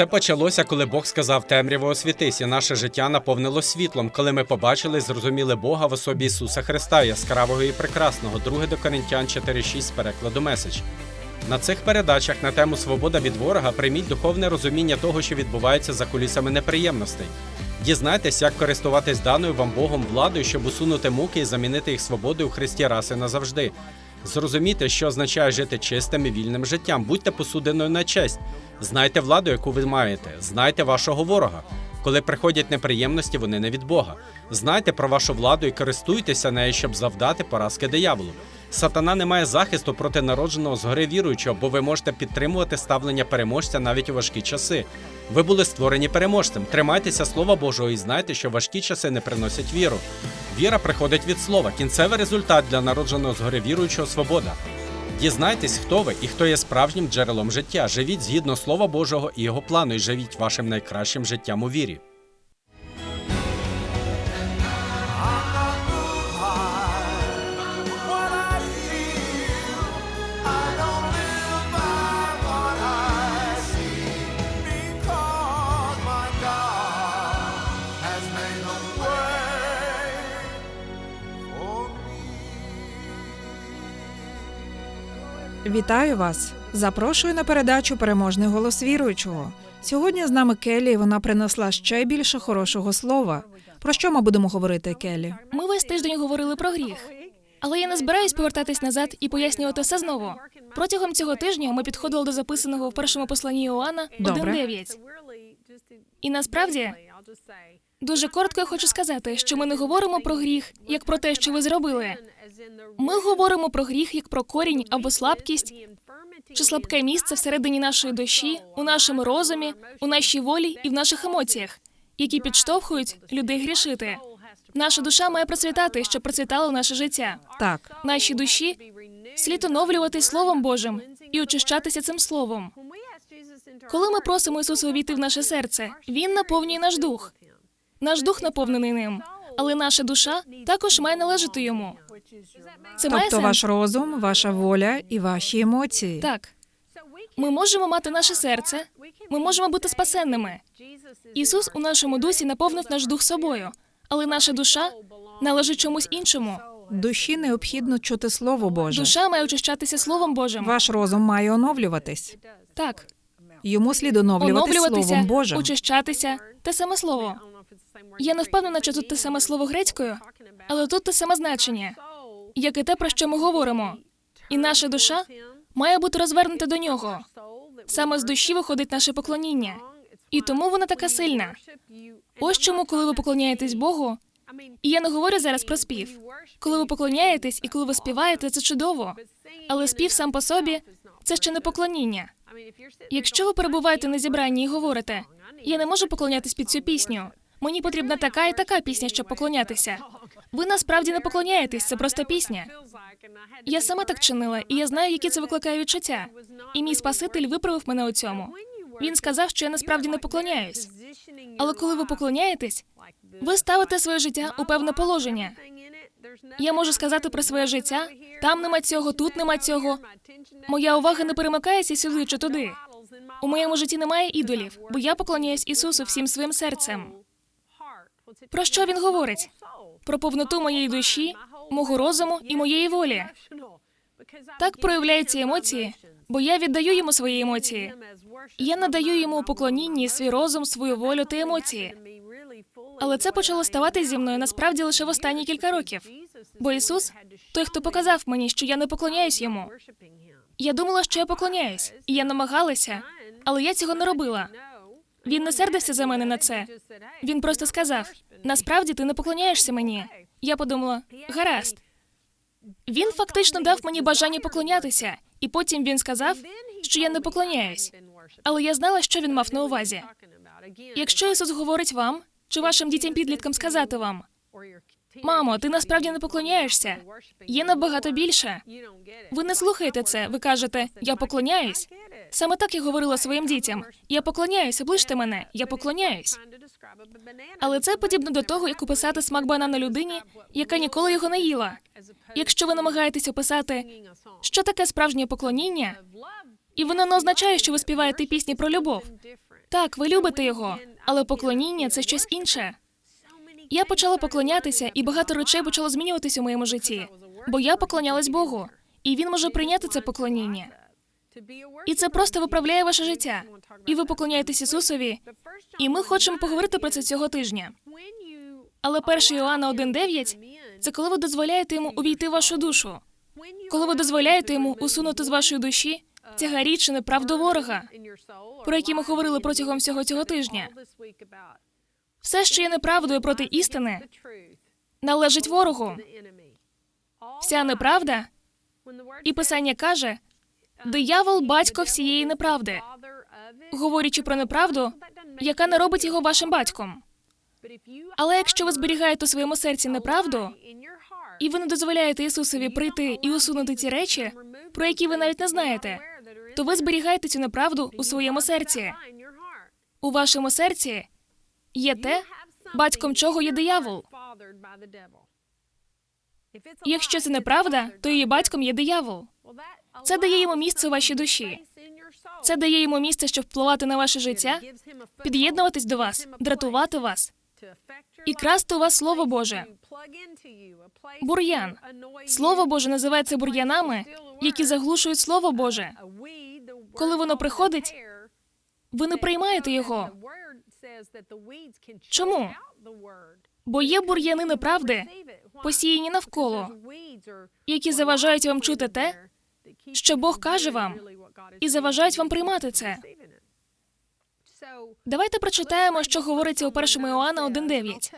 Все почалося, коли Бог сказав темряво освітись, і наше життя наповнило світлом, коли ми побачили і зрозуміли Бога в особі Ісуса Христа, яскравого і прекрасного. 2 до Коринтян 4.6 з перекладу меседж. На цих передачах на тему Свобода від ворога прийміть духовне розуміння того, що відбувається за кулісами неприємностей. Дізнайтесь, як користуватись даною вам Богом владою, щоб усунути муки і замінити їх свободою у Христі раз і назавжди. Зрозумійте, що означає жити чистим і вільним життям. Будьте посудиною на честь. Знайте владу, яку ви маєте. Знайте вашого ворога. Коли приходять неприємності, вони не від Бога. Знайте про вашу владу і користуйтеся нею, щоб завдати поразки дияволу. Сатана не має захисту проти народженого згори віруючого, бо ви можете підтримувати ставлення переможця навіть у важкі часи. Ви були створені переможцем. Тримайтеся Слова Божого і знайте, що важкі часи не приносять віру. Віра приходить від слова. Кінцевий результат для народженого згори віруючого свобода. Дізнайтесь, хто ви і хто є справжнім джерелом життя. Живіть згідно Слова Божого і його плану, і живіть вашим найкращим життям у вірі. Вітаю вас! Запрошую на передачу Переможний голос віруючого. Сьогодні з нами Келі, і вона принесла ще більше хорошого слова. Про що ми будемо говорити, Келі? Ми весь тиждень говорили про гріх. Але я не збираюсь повертатись назад і пояснювати все знову. Протягом цього тижня ми підходили до записаного в першому посланні Іоанна Добре. 1.9. І насправді дуже коротко я хочу сказати, що ми не говоримо про гріх як про те, що ви зробили. Ми говоримо про гріх як про корінь або слабкість, чи слабке місце всередині нашої душі, у нашому розумі, у нашій волі і в наших емоціях, які підштовхують людей грішити. Наша душа має процвітати, щоб процвітало наше життя. Так, Нашій душі слід оновлюватись Словом Божим і очищатися цим словом. Коли ми просимо Ісуса увійти в наше серце, Він наповнює наш дух. Наш дух наповнений ним, але наша душа також має належати йому. Це має тобто сенс? ваш розум, ваша воля і ваші емоції. Так. Ми можемо мати наше серце, ми можемо бути спасенними. Ісус у нашому дусі наповнив наш дух собою, але наша душа належить чомусь іншому. Душі необхідно чути Слово Боже. Душа має очищатися Словом Божим. Ваш розум має оновлюватись. Так, Йому слід оновлюватись оновлюватися, Словом Божим. очищатися те саме слово. Я не впевнена, чи тут те саме слово грецькою, але тут те саме значення, як і те, про що ми говоримо. І наша душа має бути розвернута до нього. Саме з душі виходить наше поклоніння, і тому вона така сильна. Ось чому, коли ви поклоняєтесь Богу, і я не говорю зараз про спів. Коли ви поклоняєтесь і коли ви співаєте, це чудово. Але спів сам по собі це ще не поклоніння. Якщо ви перебуваєте на зібранні і говорите, я не можу поклонятись під цю пісню. Мені потрібна така і така пісня, щоб поклонятися. Ви насправді не поклоняєтесь, це просто пісня. Я сама так чинила, і я знаю, які це викликає відчуття. І мій спаситель виправив мене у цьому. Він сказав, що я насправді не поклоняюсь. Але коли ви поклоняєтесь, ви ставите своє життя у певне положення. Я можу сказати про своє життя. Там нема цього, тут нема цього. Моя увага не перемикається сюди чи туди. У моєму житті немає ідолів, бо я поклоняюсь Ісусу всім своїм серцем. Про що він говорить? Про повноту моєї душі, мого розуму і моєї волі. Так проявляються емоції, бо я віддаю йому свої емоції. Я надаю йому у поклонінні свій розум, свою волю та емоції. Але це почало ставати зі мною насправді лише в останні кілька років. Бо Ісус той, хто показав мені, що я не поклоняюсь йому. Я думала, що я поклоняюсь, і я намагалася, але я цього не робила. Він не сердився за мене на це. Він просто сказав: насправді ти не поклоняєшся мені. Я подумала, гаразд. Він фактично дав мені бажання поклонятися, і потім він сказав, що я не поклоняюсь. Але я знала, що він мав на увазі. Якщо Ісус говорить вам чи вашим дітям підліткам сказати вам, мамо, ти насправді не поклоняєшся. Є набагато більше. Ви не слухаєте це. Ви кажете, я поклоняюсь. Саме так я говорила своїм дітям. Я поклоняюсь, оближте мене, я поклоняюсь. Але це подібно до того, як описати смак банана людині, яка ніколи його не їла. Якщо ви намагаєтесь описати, що таке справжнє поклоніння, і воно не означає, що ви співаєте пісні про любов. Так, ви любите його, але поклоніння це щось інше. Я почала поклонятися, і багато речей почало змінюватися у моєму житті, бо я поклонялась Богу, і він може прийняти це поклоніння. І це просто виправляє ваше життя. І ви поклоняєтесь Ісусові, і ми хочемо поговорити про це цього тижня. Але 1 Іоанна 1.9 – це коли ви дозволяєте йому увійти в вашу душу, коли ви дозволяєте йому усунути з вашої душі тягарі чи неправду ворога, про які ми говорили протягом всього цього тижня. Все, що є неправдою проти істини, належить ворогу. Вся неправда, і писання каже, диявол батько всієї неправди, говорячи про неправду, яка не робить його вашим батьком. Але якщо ви зберігаєте у своєму серці неправду, і ви не дозволяєте Ісусові прийти і усунути ті речі, про які ви навіть не знаєте, то ви зберігаєте цю неправду у своєму серці. У вашому серці є те, батьком чого є диявол. Якщо це неправда, то її батьком є диявол. Це дає йому місце у вашій душі. Це дає йому місце, щоб впливати на ваше життя, під'єднуватись до вас, дратувати вас і красти у вас Слово Боже. Бур'ян. Слово Боже називається бур'янами, які заглушують Слово Боже. Коли воно приходить, Ви не приймаєте його, Чому? бо є бур'яни неправди, посіяні навколо, які заважають вам чути те, що Бог каже вам, і заважають вам приймати це. Давайте прочитаємо, що говориться у 1 Іоанна 1.9.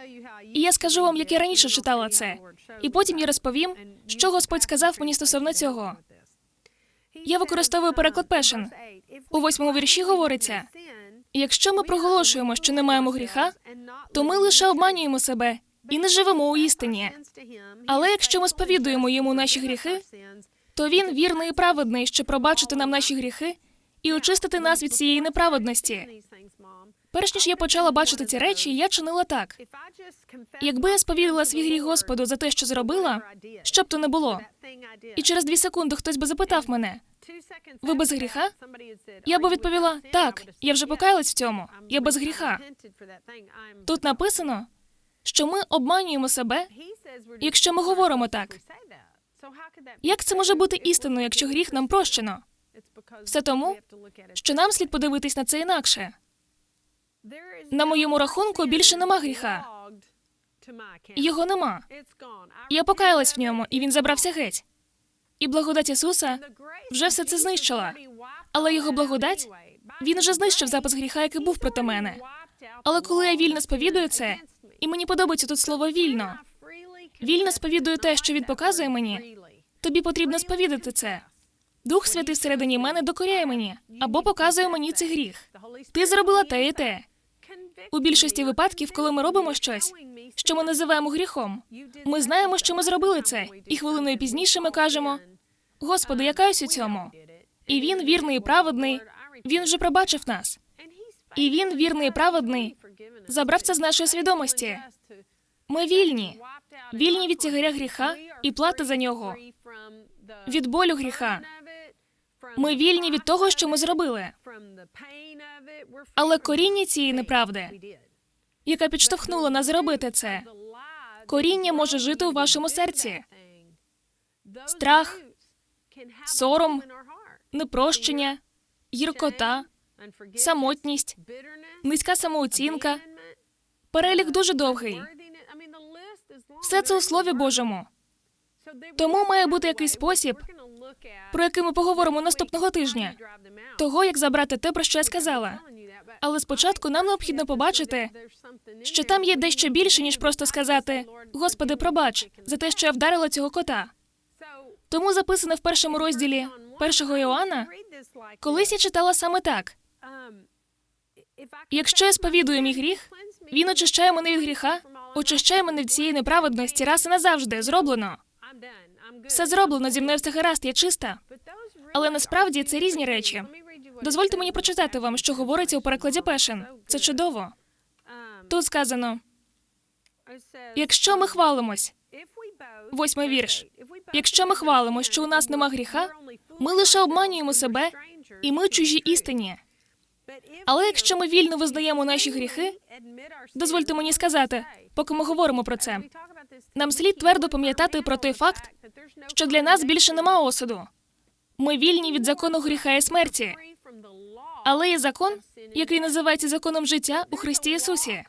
І я скажу вам, як я раніше читала це, і потім я розповім, що Господь сказав мені стосовно цього. Я використовую переклад Пешен. У восьмому вірші говориться: Якщо ми проголошуємо, що не маємо гріха, то ми лише обманюємо себе і не живемо у істині. Але якщо ми сповідуємо йому наші гріхи, то він вірний і праведний, щоб пробачити нам наші гріхи і очистити нас від цієї неправедності. Перш ніж я почала бачити ці речі, я чинила так. Якби я сповідала свій гріх Господу за те, що зробила, що б то не було, і через дві секунди хтось би запитав мене, ви без гріха? я би відповіла: так, я вже покаялась в цьому, я без гріха. Тут написано, що ми обманюємо себе, якщо ми говоримо так. Як це може бути істинною, якщо гріх нам прощено? Все тому, Що нам слід подивитись на це інакше. На моєму рахунку більше нема гріха. Його нема. Я покаялась в ньому, і він забрався геть. І благодать Ісуса вже все це знищила. Але його благодать він вже знищив запис гріха, який був проти мене. Але коли я вільно сповідую це, і мені подобається тут слово вільно, вільно сповідую те, що він показує мені, тобі потрібно сповідати це. Дух Святий всередині мене докоряє мені або показує мені цей гріх. Ти зробила те і те. У більшості випадків, коли ми робимо щось, що ми називаємо гріхом, ми знаємо, що ми зробили це, і хвилиною пізніше ми кажемо: Господи, я каюсь у цьому. І він вірний і праведний. Він вже пробачив нас. І він вірний і праведний. Забрав це з нашої свідомості. Ми вільні, вільні від тягаря гріха і плати за нього, від болю гріха. Ми вільні від того, що ми зробили. Але коріння цієї неправди, яка підштовхнула нас зробити це, коріння може жити у вашому серці. Страх, сором, непрощення, гіркота, самотність, низька самооцінка. Перелік дуже довгий. Все це у Слові Божому. Тому має бути якийсь спосіб, про який ми поговоримо наступного тижня, того, як забрати те, про що я сказала. Але спочатку нам необхідно побачити, що там є дещо більше, ніж просто сказати Господи, пробач за те, що я вдарила цього кота. Тому записане в першому розділі першого Іоанна, колись я читала саме так: якщо я сповідую мій гріх, він очищає мене від гріха, очищає мене від цієї неправедності раз і назавжди. Зроблено. Все зроблено зі мною все гаразд, я чиста. Але насправді це різні речі. Дозвольте мені прочитати вам, що говориться у перекладі Пешин. Це чудово. Тут сказано: якщо ми хвалимось, восьмий вірш. Якщо ми хвалимо, що у нас нема гріха, ми лише обманюємо себе, і ми чужі істині. Але якщо ми вільно визнаємо наші гріхи, дозвольте мені сказати, поки ми говоримо про це, нам слід твердо пам'ятати про той факт, що для нас більше нема осуду. Ми вільні від закону гріха і смерті, але є закон, який називається законом життя у Христі Ісусі.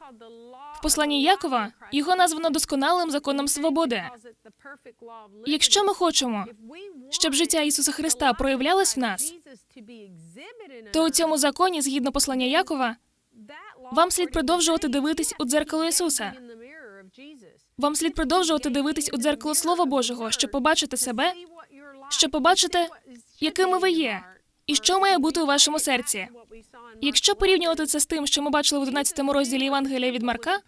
Посланні Якова його названо досконалим законом свободи. Якщо ми хочемо, щоб життя Ісуса Христа проявлялось в нас, то у цьому законі, згідно послання Якова, вам слід продовжувати дивитись у дзеркало Ісуса. Вам слід продовжувати дивитись у дзеркало Слова Божого, щоб побачити себе, щоб побачити, якими ви є, і що має бути у вашому серці. Якщо порівнювати це з тим, що ми бачили в 11 розділі Євангелія від Марка,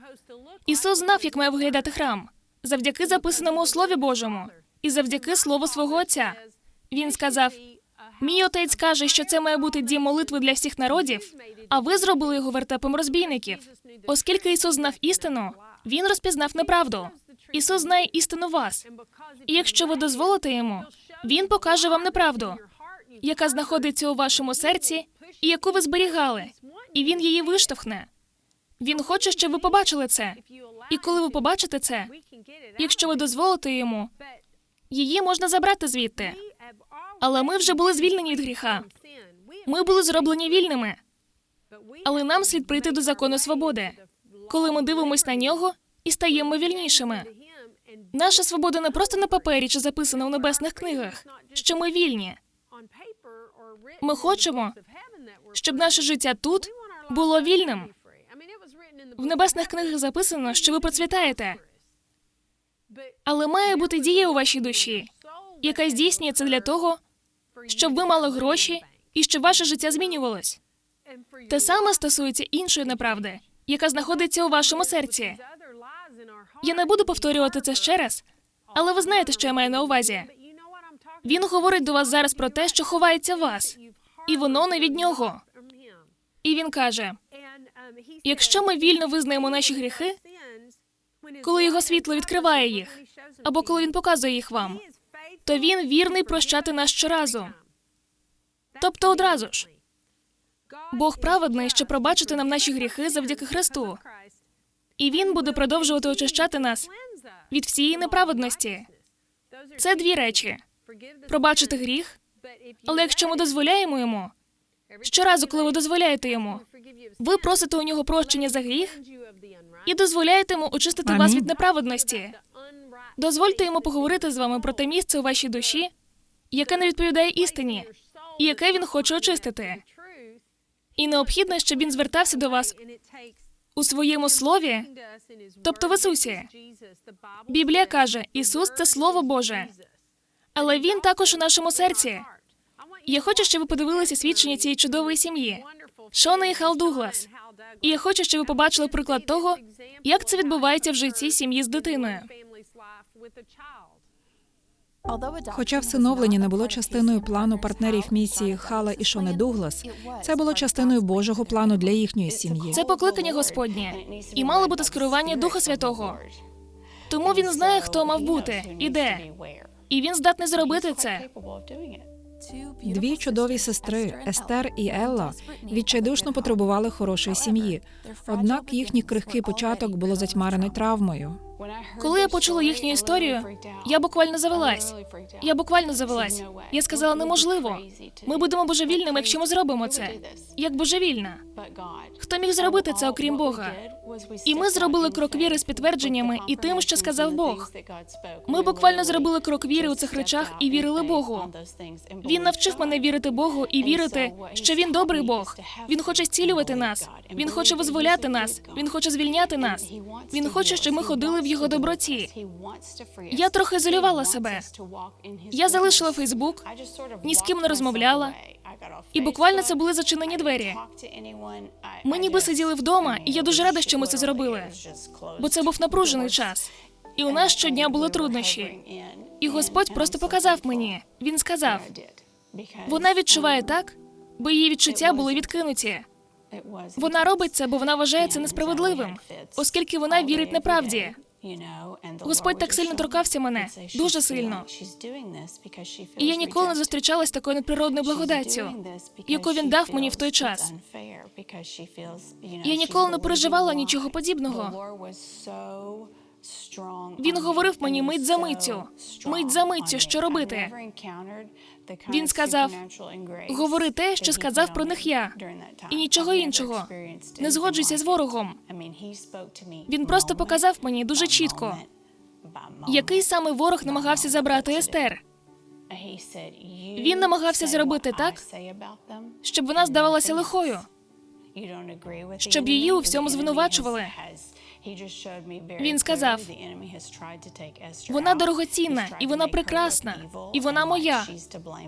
Ісус знав, як має виглядати храм, завдяки записаному у Слові Божому і завдяки Слову свого Отця. Він сказав: Мій отець каже, що це має бути дім молитви для всіх народів, а ви зробили його вертепом розбійників. Оскільки Ісус знав істину, Він розпізнав неправду. Ісус знає істину вас. І якщо ви дозволите йому, Він покаже вам неправду, яка знаходиться у вашому серці і яку ви зберігали, і він її виштовхне. Він хоче, щоб ви побачили це. І коли ви побачите це, якщо ви дозволите йому, її можна забрати звідти. Але ми вже були звільнені від гріха. Ми були зроблені вільними. Але нам слід прийти до закону свободи, коли ми дивимось на нього і стаємо вільнішими. Наша свобода не просто на папері чи записана у небесних книгах, що ми вільні. Ми хочемо, щоб наше життя тут було вільним. В небесних книгах записано, що ви процвітаєте, але має бути дія у вашій душі, яка здійснює це для того, щоб ви мали гроші і щоб ваше життя змінювалось. Те саме стосується іншої неправди, яка знаходиться у вашому серці. Я не буду повторювати це ще раз, але ви знаєте, що я маю на увазі. Він говорить до вас зараз про те, що ховається в вас, і воно не від нього. І він каже: якщо ми вільно визнаємо наші гріхи, коли його світло відкриває їх, або коли він показує їх вам, то він вірний прощати нас щоразу. Тобто одразу ж. Бог праведний, щоб пробачити нам наші гріхи завдяки Христу, і він буде продовжувати очищати нас від всієї неправедності. Це дві речі: пробачити гріх, але якщо ми дозволяємо йому, щоразу, коли ви дозволяєте йому, ви просите у нього прощення за гріх і дозволяєте йому очистити вас від неправедності. Дозвольте йому поговорити з вами про те місце у вашій душі, яке не відповідає істині, і яке він хоче очистити. І необхідно, щоб він звертався до вас у своєму слові, тобто в Ісусі. Біблія каже, Ісус це Слово Боже, але Він також у нашому серці. Я хочу, щоб ви подивилися свідчення цієї чудової сім'ї, Шона і Хал Дуглас. І я хочу, щоб ви побачили приклад того, як це відбувається в житті сім'ї з дитиною. Хоча всиновлення не було частиною плану партнерів місії Хала і Шони Дуглас, це було частиною Божого плану для їхньої сім'ї. Це покликання Господнє, і мало бути скерування Духа Святого. Тому він знає, хто мав бути і де. І він здатний зробити це. Дві чудові сестри Естер і Елла відчайдушно потребували хорошої сім'ї. Однак їхній крихкий початок було затьмарено травмою. Коли я почула їхню історію, я буквально завелась. Я буквально завелась. Я сказала, неможливо. Ми будемо божевільними, якщо ми зробимо це. Як божевільна. Хто міг зробити це, окрім Бога? І ми зробили крок віри з підтвердженнями і тим, що сказав Бог. Ми буквально зробили крок віри у цих речах і вірили Богу. Він навчив мене вірити Богу і вірити, що він добрий Бог. Він хоче зцілювати нас. Він хоче визволяти нас. Він хоче звільняти нас. Він хоче, щоб ми ходили в його доброті. Я трохи ізолювала себе. Я залишила Фейсбук, ні з ким не розмовляла, і буквально це були зачинені двері. Ми ніби сиділи вдома, і я дуже рада, що ми це зробили, бо це був напружений час. І у нас щодня були труднощі. І Господь просто показав мені. Він сказав: вона відчуває так, бо її відчуття були відкинуті. Вона робить це, бо вона вважає це несправедливим, оскільки вона вірить неправді. Господь так сильно торкався мене, дуже сильно. І я ніколи не зустрічалась з такою надприродною благодаттю, яку він дав мені в той час. Я ніколи не переживала нічого подібного. Він говорив мені мить за миттю, мить за миттю, що робити. Він сказав, говори те, що сказав про них я, і нічого іншого. Не згоджуйся з ворогом. Він просто показав мені дуже чітко, який саме ворог намагався забрати Естер, Він намагався зробити так, щоб вона здавалася лихою. щоб її у всьому звинувачували. Він сказав, вона дорогоцінна, і вона прекрасна, і вона моя.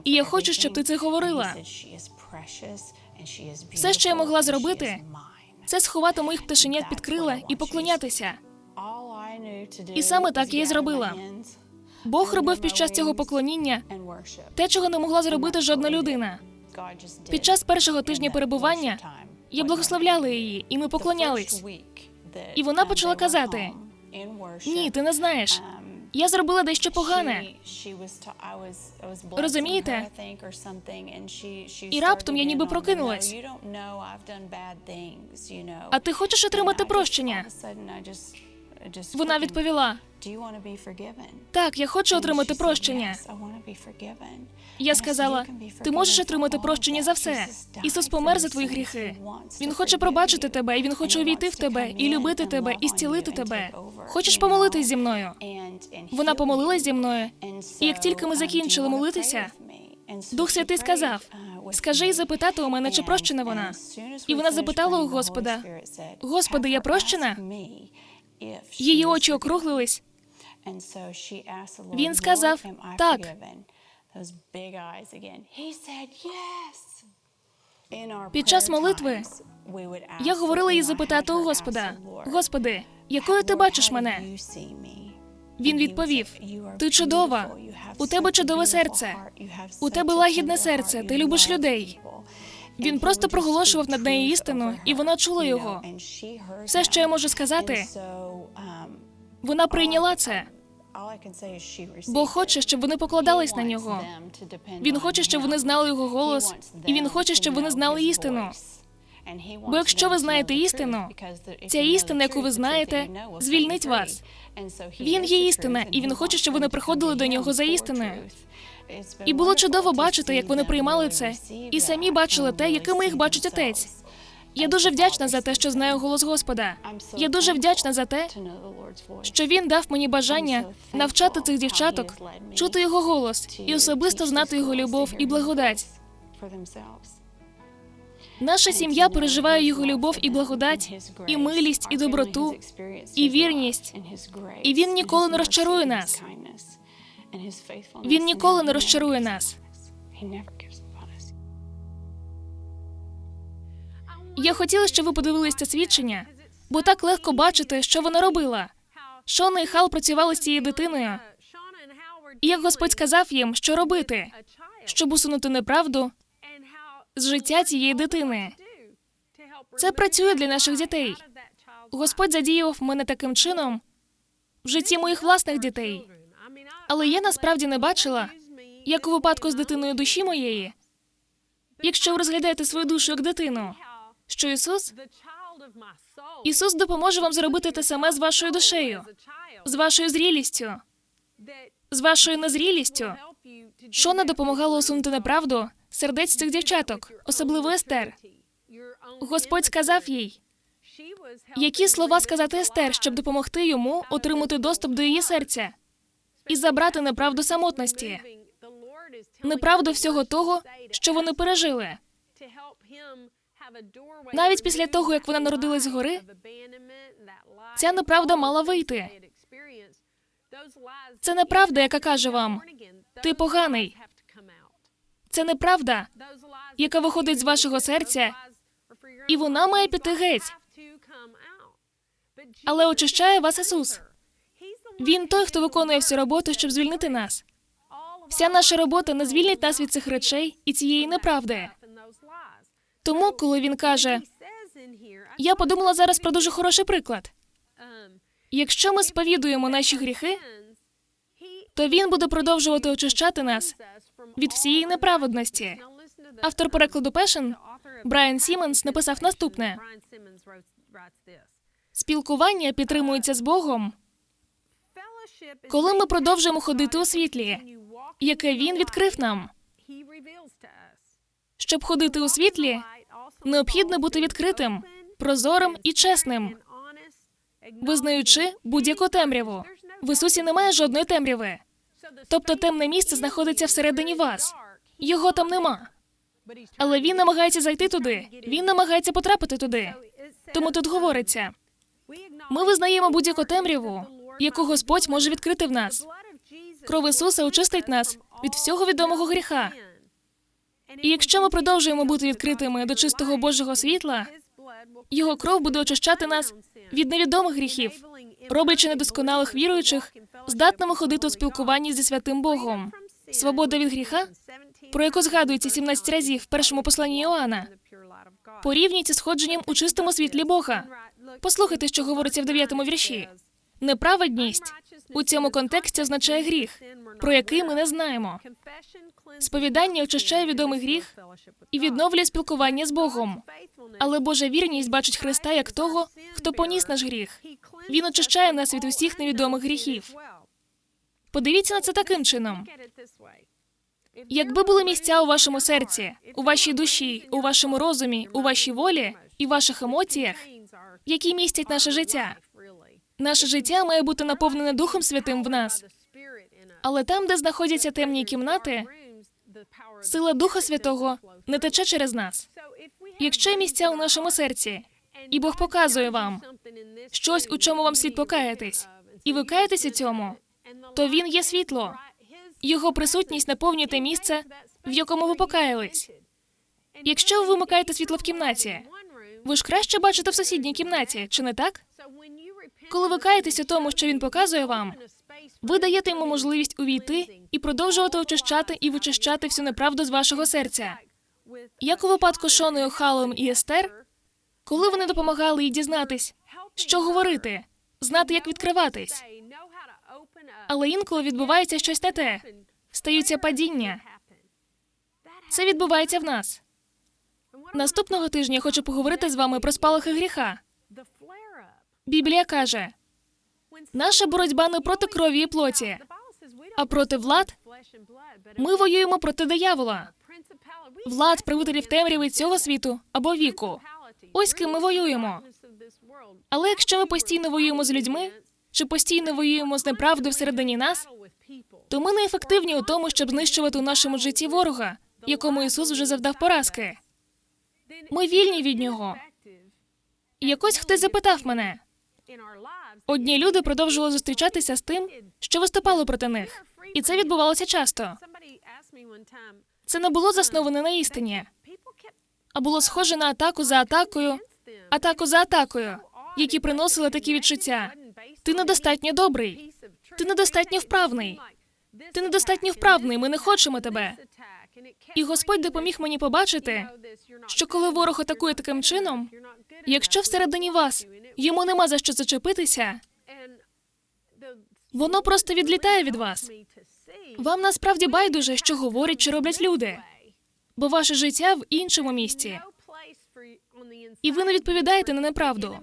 І я хочу, щоб ти це говорила. Все, що я могла зробити, це сховати моїх пташенят під крила і поклонятися. І саме так я і зробила. Бог робив під час цього поклоніння те, чого не могла зробити жодна людина. Під час першого тижня перебування я благословляла її, і ми поклонялись. І вона почала казати: Ні, ти не знаєш. Я зробила дещо погане. Розумієте? І раптом я ніби прокинулась. А ти хочеш отримати прощення? Вона відповіла: Так, я хочу отримати прощення. Я сказала: ти можеш отримати прощення за все. Ісус помер за твої гріхи. Він хоче пробачити тебе, і він хоче увійти в тебе, і любити тебе, і зцілити тебе. Хочеш помолитись зі мною? Вона помолилась зі мною, І як тільки ми закінчили молитися, Дух Святий сказав: Скажи і запитати у мене, чи прощена вона. І вона запитала у Господа: Господи, я прощена? Її очі округлились. Він сказав так. Під час молитви Я говорила їй запитати у Господа: Господи, якою ти бачиш мене? Він відповів: Ти чудова, у тебе чудове серце, у тебе лагідне серце, ти любиш людей. Він просто проголошував над нею істину, і вона чула його. Все, що я можу сказати, вона прийняла це. Бог хоче, щоб вони покладались на нього. Він хоче, щоб вони знали його голос, і він хоче, щоб вони знали істину. Бо якщо ви знаєте істину, ця істина, яку ви знаєте, звільнить вас. Він є істина, і він хоче, щоб вони приходили до нього за істиною. І було чудово бачити, як вони приймали це, і самі бачили те, якими їх бачить отець. Я дуже вдячна за те, що знаю голос Господа. Я дуже вдячна за те, що він дав мені бажання навчати цих дівчаток, чути його голос і особисто знати його любов і благодать. Наша сім'я переживає його любов і благодать, і милість, і доброту, і вірність. І він ніколи не розчарує нас. Він ніколи не розчарує нас. Я хотіла, щоб ви подивились це свідчення, бо так легко бачити, що вона робила. Шона і Хал працювали з цією дитиною. І як Господь сказав їм, що робити, щоб усунути неправду з життя цієї дитини. Це працює для наших дітей. Господь задіяв мене таким чином в житті моїх власних дітей. Але я насправді не бачила, як у випадку з дитиною душі моєї, якщо ви розглядаєте свою душу як дитину, що Ісус Ісус допоможе вам зробити те саме з вашою душею, з вашою зрілістю, з вашою незрілістю. Шона допомагала усунути неправду сердець цих дівчаток, особливо Естер. Господь сказав їй, які слова сказати Естер, щоб допомогти йому отримати доступ до її серця і забрати неправду самотності, неправду всього того, що вони пережили. Навіть після того, як вона народилась згори, ця неправда мала вийти. Це неправда, яка каже вам, ти поганий. Це неправда, яка виходить з вашого серця, і вона має піти геть. Але очищає вас Ісус. Він той, хто виконує всю роботу, щоб звільнити нас. Вся наша робота не звільнить нас від цих речей і цієї неправди. Тому, коли він каже, я подумала зараз про дуже хороший приклад. Якщо ми сповідуємо наші гріхи, то він буде продовжувати очищати нас від всієї неправедності. Автор перекладу Пешен Брайан Сімонс написав наступне: спілкування підтримується з Богом, коли ми продовжуємо ходити у світлі, яке він відкрив нам. Щоб ходити у світлі, необхідно бути відкритим, прозорим і чесним, визнаючи будь-яку темряву. В Ісусі немає жодної темряви. Тобто темне місце знаходиться всередині вас. Його там нема. Але він намагається зайти туди. Він намагається потрапити туди. Тому тут говориться: ми визнаємо будь-яку темряву, яку Господь може відкрити в нас. Кров Ісуса очистить нас від всього відомого гріха. І якщо ми продовжуємо бути відкритими до чистого Божого світла, його кров буде очищати нас від невідомих гріхів, роблячи недосконалих віруючих здатними ходити у спілкуванні зі святим Богом. Свобода від гріха, про яку згадується 17 разів в першому посланні Іоанна, порівнюється з ходженням у чистому світлі Бога. Послухайте, що говориться в 9 вірші. Неправедність у цьому контексті означає гріх, про який ми не знаємо. Сповідання очищає відомий гріх і відновлює спілкування з Богом. Але Божа вірність бачить Христа як того, хто поніс наш гріх. Він очищає нас від усіх невідомих гріхів. Подивіться на це таким чином. Якби були місця у вашому серці, у вашій душі, у вашому розумі, у вашій волі і ваших емоціях, які містять наше життя, наше життя має бути наповнене Духом Святим в нас. Але там, де знаходяться темні кімнати, сила Духа Святого не тече через нас. Якщо місця у нашому серці, і Бог показує вам щось, у чому вам слід покаятись, і ви каєтеся цьому, то він є світло. Його присутність наповнює те місце, в якому ви покаялись. Якщо ви вимикаєте світло в кімнаті, ви ж краще бачите в сусідній кімнаті, чи не так? Коли ви каєтесь у тому, що він показує вам, ви даєте йому можливість увійти і продовжувати очищати і вичищати всю неправду з вашого серця. Як у випадку Шоною Халом і Естер, коли вони допомагали їй дізнатись, що говорити, знати, як відкриватись. Але інколи відбувається щось не те. Стаються падіння. Це відбувається в нас. Наступного тижня я хочу поговорити з вами про спалахи гріха. Біблія каже: наша боротьба не проти крові і плоті, а проти влад. Ми воюємо проти диявола, влад, правителів темряви цього світу або віку. Ось ким ми воюємо. Але якщо ми постійно воюємо з людьми, чи постійно воюємо з неправдою всередині нас, то ми неефективні у тому, щоб знищувати у нашому житті ворога, якому Ісус вже завдав поразки. Ми вільні від нього. І якось хтось запитав мене. Одні люди продовжували зустрічатися з тим, що виступало проти них, і це відбувалося часто. Це не було засноване на істині, а було схоже на атаку за атакою, атаку за атакою, які приносили такі відчуття. Ти недостатньо добрий, ти недостатньо вправний. Ти недостатньо вправний. Ми не хочемо тебе. І Господь допоміг мені побачити, що коли ворог атакує таким чином, якщо всередині вас йому нема за що зачепитися, воно просто відлітає від вас. Вам насправді байдуже, що говорять чи роблять люди, бо ваше життя в іншому місці, і ви не відповідаєте на неправду.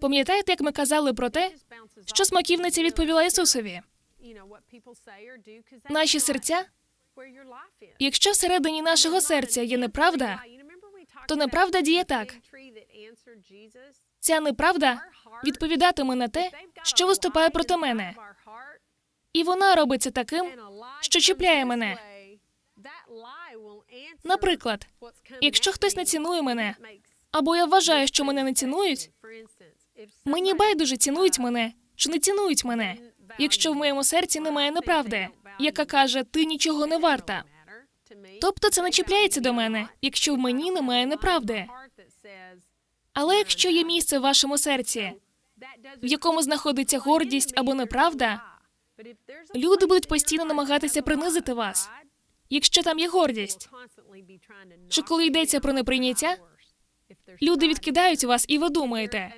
Пам'ятаєте, як ми казали про те, що смаківниця відповіла Ісусові? Наші серця, якщо всередині нашого серця є неправда, то неправда діє так. Ця неправда відповідатиме на те, що виступає проти мене. І вона робиться таким, що чіпляє мене. Наприклад, якщо хтось не цінує мене, або я вважаю, що мене не цінують, мені байдуже цінують мене чи не цінують мене, якщо в моєму серці немає неправди, яка каже, ти нічого не варта. Тобто це не чіпляється до мене, якщо в мені немає неправди. Але якщо є місце в вашому серці, в якому знаходиться гордість або неправда, люди будуть постійно намагатися принизити вас, якщо там є гордість. Чи коли йдеться про неприйняття, люди відкидають вас, і ви думаєте,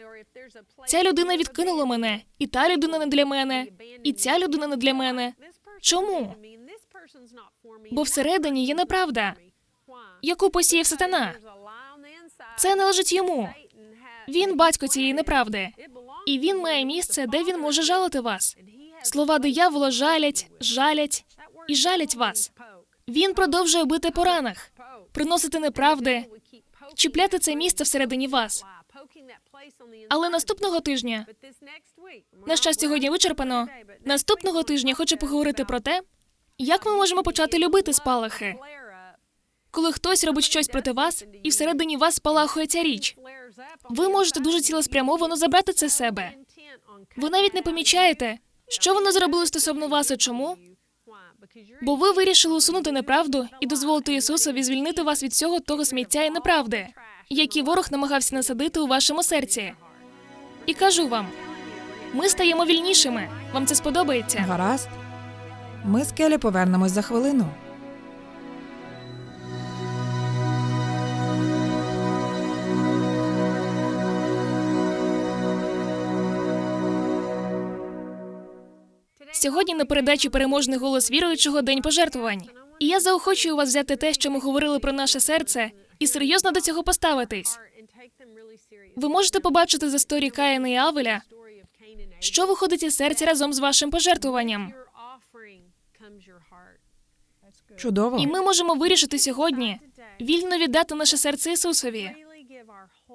Ця людина відкинула мене, і та людина не для мене, і ця людина не для мене. Чому? Бо всередині є неправда, яку посіяв сатана. Це належить йому. Він батько цієї неправди, і він має місце, де він може жалити вас. Слова диявола жалять, жалять і жалять вас. Він продовжує бити по ранах, приносити неправди, чіпляти це місце всередині вас. Але наступного тижня, на щастя, сьогодні вичерпано. Наступного тижня хочу поговорити про те, як ми можемо почати любити спалахи, коли хтось робить щось проти вас, і всередині вас спалахує ця річ. Ви можете дуже цілеспрямовано забрати це себе. Ви навіть не помічаєте, що воно зробило стосовно вас і чому, бо ви вирішили усунути неправду і дозволити Ісусові звільнити вас від всього того сміття і неправди, які ворог намагався насадити у вашому серці. І кажу вам, ми стаємо вільнішими. Вам це сподобається? Гаразд. Ми з Келі повернемось за хвилину. Сьогодні на передачі переможний голос віруючого день пожертвувань. І я заохочую вас взяти те, що ми говорили про наше серце, і серйозно до цього поставитись. Ви можете побачити з історії Каїна і Авеля, що виходить із серця разом з вашим пожертвуванням. Чудово. І ми можемо вирішити сьогодні вільно віддати наше серце Ісусові.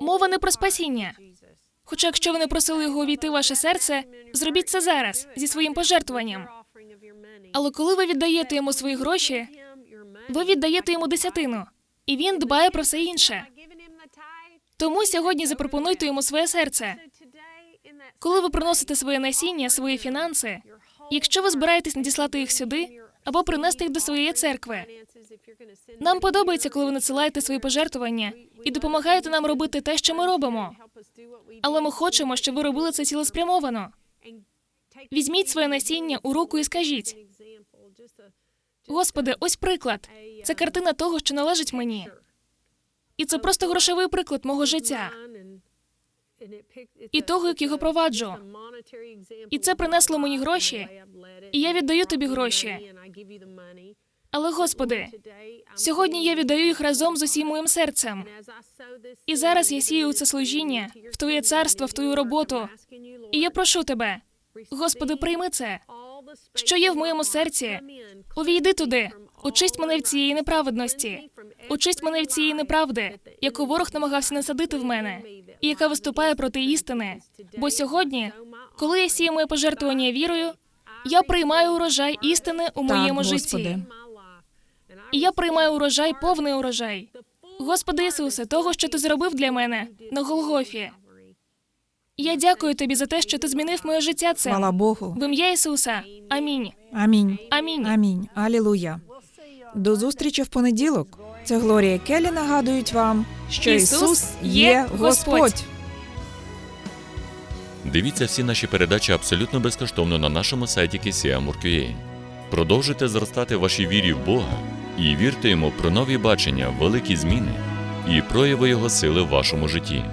Мова не про спасіння. Хоча, якщо ви не просили його увійти в ваше серце, зробіть це зараз зі своїм пожертвуванням. Але коли ви віддаєте йому свої гроші, ви віддаєте йому десятину, і він дбає про все інше. Тому сьогодні запропонуйте йому своє серце. Коли ви приносите своє насіння, свої фінанси, якщо ви збираєтесь надіслати їх сюди або принести їх до своєї церкви, нам подобається, коли ви надсилаєте свої пожертвування і допомагаєте нам робити те, що ми робимо. Але ми хочемо, щоб ви робили це цілеспрямовано. Візьміть своє насіння у руку і скажіть: Господи, ось приклад. Це картина того, що належить мені. І це просто грошовий приклад мого життя і того, як його проваджу. І це принесло мені гроші, і я віддаю тобі гроші. Але, Господи, сьогодні я віддаю їх разом з усім моїм серцем. І зараз я сію це служіння, в Твоє царство, в Твою роботу. І я прошу тебе, Господи, прийми це, що є в моєму серці. Увійди туди, очисть мене в цієї неправедності, очисть мене в цієї неправди, яку ворог намагався насадити в мене, і яка виступає проти істини. Бо сьогодні, коли я сію моє пожертвування вірою, я приймаю урожай істини у моєму Господи. житті. І я приймаю урожай, повний урожай. Господи Ісусе, того, що ти зробив для мене на Голгофі. Я дякую тобі за те, що ти змінив моє життя цим. Хвала Богу. В ім'я Ісуса. Амінь. Амінь. Амінь. Амінь. Алілуя. До зустрічі в понеділок. Це Глорія Келі нагадують вам, що Ісус є Господь. Дивіться всі наші передачі абсолютно безкоштовно на нашому сайті KCM.UA. Продовжуйте зростати в вашій вірі в Бога і вірте йому про нові бачення, великі зміни і прояви Його сили в вашому житті.